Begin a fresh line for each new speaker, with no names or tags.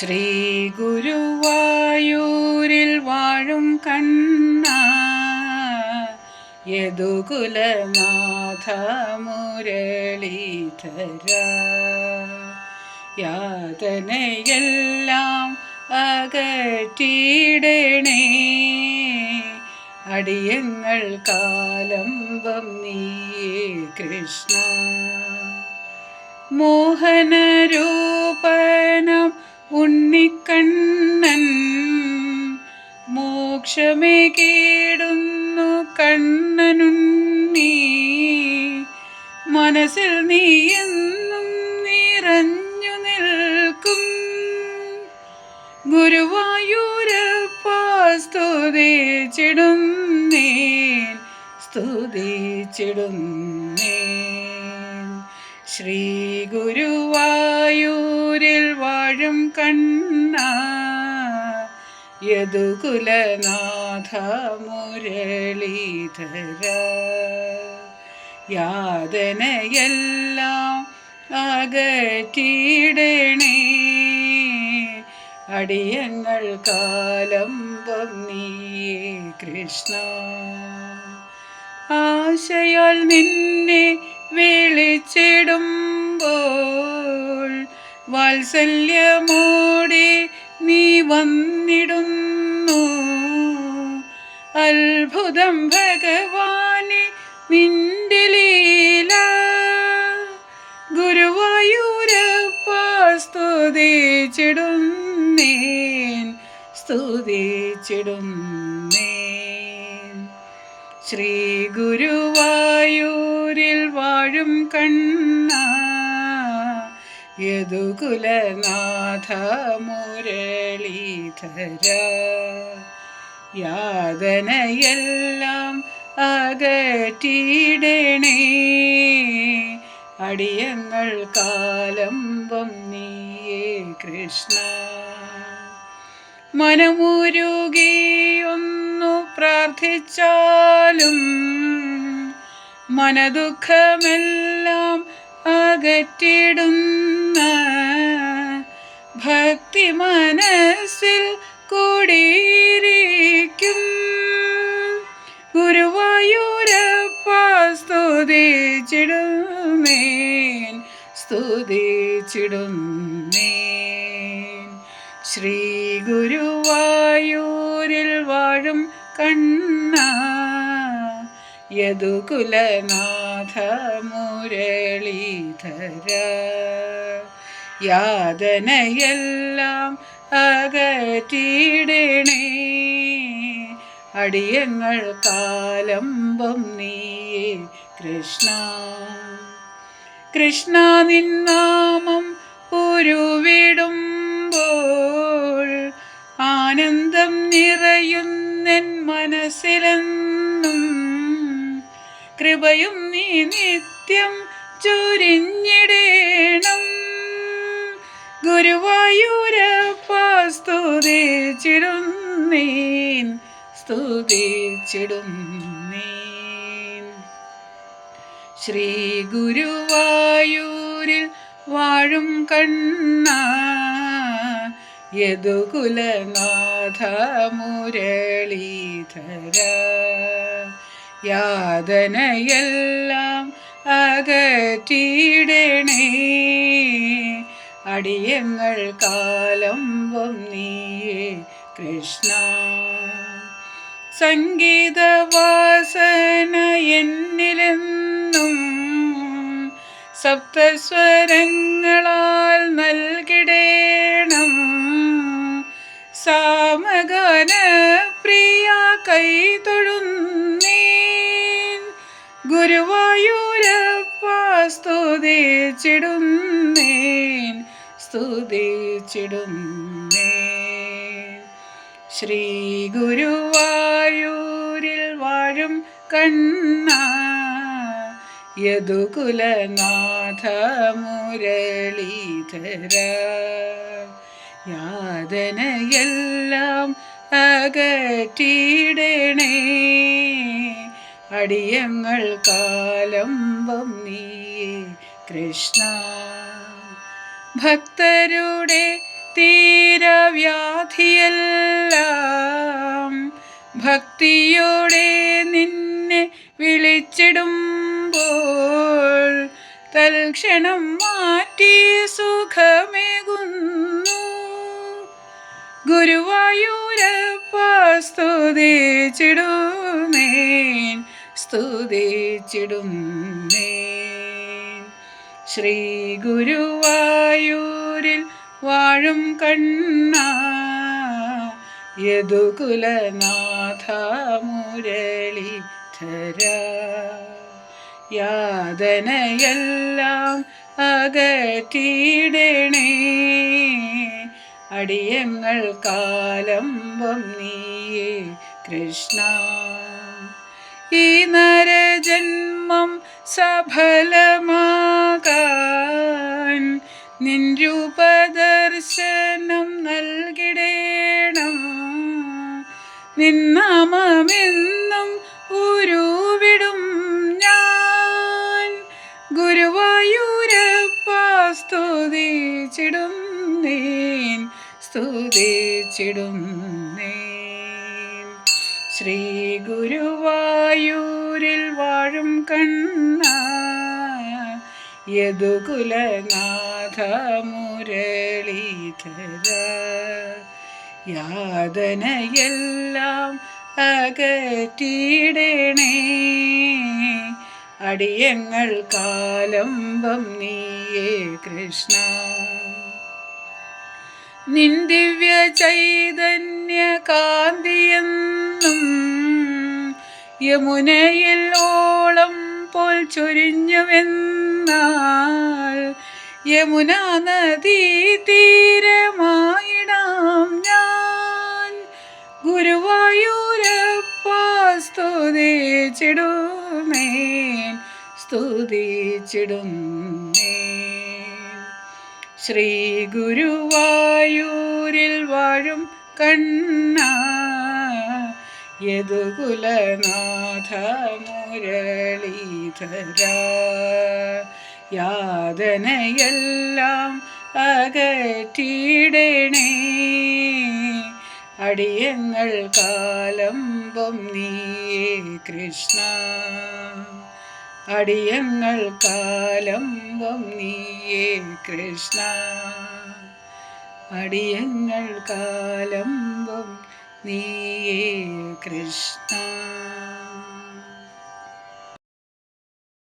ശ്രീ ഗുരുവായൂരിൽ വാഴും കണ്ണ. യദുകുലനാഥ മുരളീധര യാതനയെല്ലാം അകറ്റിയിടണേ. അടിയങ്ങൾ കാലംബം നീയേ കൃഷ്ണ. മോഹനരൂപനം ഉണ്ണിക്കണ്ണൻ മോക്ഷമേ കേടുന്നു കണ്ണനുണ്ണി. മനസ്സിൽ നീ എന്നും നിറഞ്ഞു നിൽക്കും. ഗുരുവായൂരപ്പ സ്തുതിച്ചിടുന്നേൻ ശ്രീ ഗുരുവായൂരിൽ വാഴും കണ്ണ. യദുകുലനാഥ മുരളീധര. യാതനയെല്ലാം അകറ്റിയിടണേ. അടിയങ്ങൾ കാലം നീയേ കൃഷ്ണ. ആശയാൽ നിന്നെ വിളിച്ചിടുമ്പോൾ വാത്സല്യമോടെ നീ വന്നിടുന്നു. അത്ഭുതം ഭഗവാനെ നിന്റെ ലീല. സ്തുതിച്ചിടുന്നേൻ സ്തുതിച്ചിടുന്നേൻ ശ്രീ ഗുരുവായൂരിൽ വാഴും കണ്ണ യദുകുലനാഥ മുരളീധര യാതനയെല്ലാം അകറ്റിയിടണേ. അടിയങ്ങൾ കാലംബം നീയേ കൃഷ്ണ. മനമുരുകിയൊന്നു പ്രാർത്ഥിച്ചാലും മനദുഃഖമെല്ലാം അകറ്റിടുന്ന സ്തുതിച്ചിടുന്നേൻ ശ്രീ ഗുരുവായൂരിൽ വാഴും കണ്ണ യദുകുലനാഥ മുരളീധര യാതനയെല്ലാം അകറ്റിയിടണേ അടിയങ്ങൾ കാലംബം നീയേ കൃഷ്ണ. കൃഷ്ണ നിന്നാമം കൃപയും നീ നിത്യം ചൊരിഞ്ഞിടേണം. ഗുരുവായൂരപ്പ ശ്രീ ഗുരുവായൂരിൽ വാഴും കണ്ണ യദുകുലനാഥ മുരളീധര. യാതനയെല്ലാം അകറ്റിയിടണേ അടിയങ്ങൾ കാലംബം നീയേ കൃഷ്ണ. സംഗീതവാസന എന്നിലെന്നും സപ്തസ്വരങ്ങളാൽ നൽകിടേണം. സാമഗാന പ്രിയ കൈതൊഴുന്നേൻ ഗുരുവായൂരപ്പ സ്തുതിച്ചിടുന്നേൻ സ്തുതിച്ചിടുന്നേ ശ്രീ ഗുരുവായൂരിൽ വാഴും കണ്ണ യദുകുലനാഥ മുരളീധര യാതനയെല്ലാം അകറ്റിയിടണേ. അടിയങ്ങൾ കാലംബം നീയേ കൃഷ്ണ ഭക്തരുടെ തീരവ്യാധിയല്ല ഭക്തിയോടെ നിന്നെ വിളിച്ചിടുമ്പോൾ തൽക്ഷണം മാറ്റി സുഖമേകുന്നു. ഗുരുവായൂരപ്പ സ്തുതിച്ചിടുന്നേൻ സ്തുതിച്ചിടുന്നേൻ ശ്രീ ഗുരുവായൂരിൽ വാഴും കണ്ണ യദുകുലനാഥ മുരളീധര യാതനയെല്ലാം അകറ്റിയിടണേ. അടിയങ്ങൾ കാലം നീയേ കൃഷ്ണ. ഈ നരജന്മം സഫലമാകാൻ നിൻ രൂപദർശനം നൽകിടേണം. നിന്നാമെന്നും ഉരുവിടും ഞാൻ. ഗുരുവായൂരപ്പ സ്തുതിച്ചിടുന്നേൻ സ്തുതിച്ചിടുന്നേൻ ശ്രീ ഗുരുവായൂരിൽ വാഴും കണ്ണ യദുകുലനാഥ മുരളീധര യാതനയെല്ലാം അകറ്റിയിടണേ അടിയങ്ങൾ കാലംബം നീയേ കൃഷ്ണ. നിൻ ദിവ്യ ചൈതന്യ കാന്തിയെന്നും യമുനയിൽ ഓളം പോൽ ചൊരിഞ്ഞുവെന്നാൽ യമുന നദീ തീരമായിടാം ഞാൻ. ഗുരുവായൂരപ്പ സ്തുതിച്ചിടുന്നേൻ ശ്രീ ഗുരുവായൂരിൽ വാഴും കണ്ണ. യദുകുലനാഥ മുരളീധര. യാതനയെല്ലാം അകറ്റിയിടണേ അടിയങ്ങൾ കാലം നീയേ കൃഷ്ണ. അടിയങ്ങൾ കാലംബം നീയേ കൃഷ്ണ. അടിയങ്ങൾ കാലംബം നീയേ കൃഷ്ണ.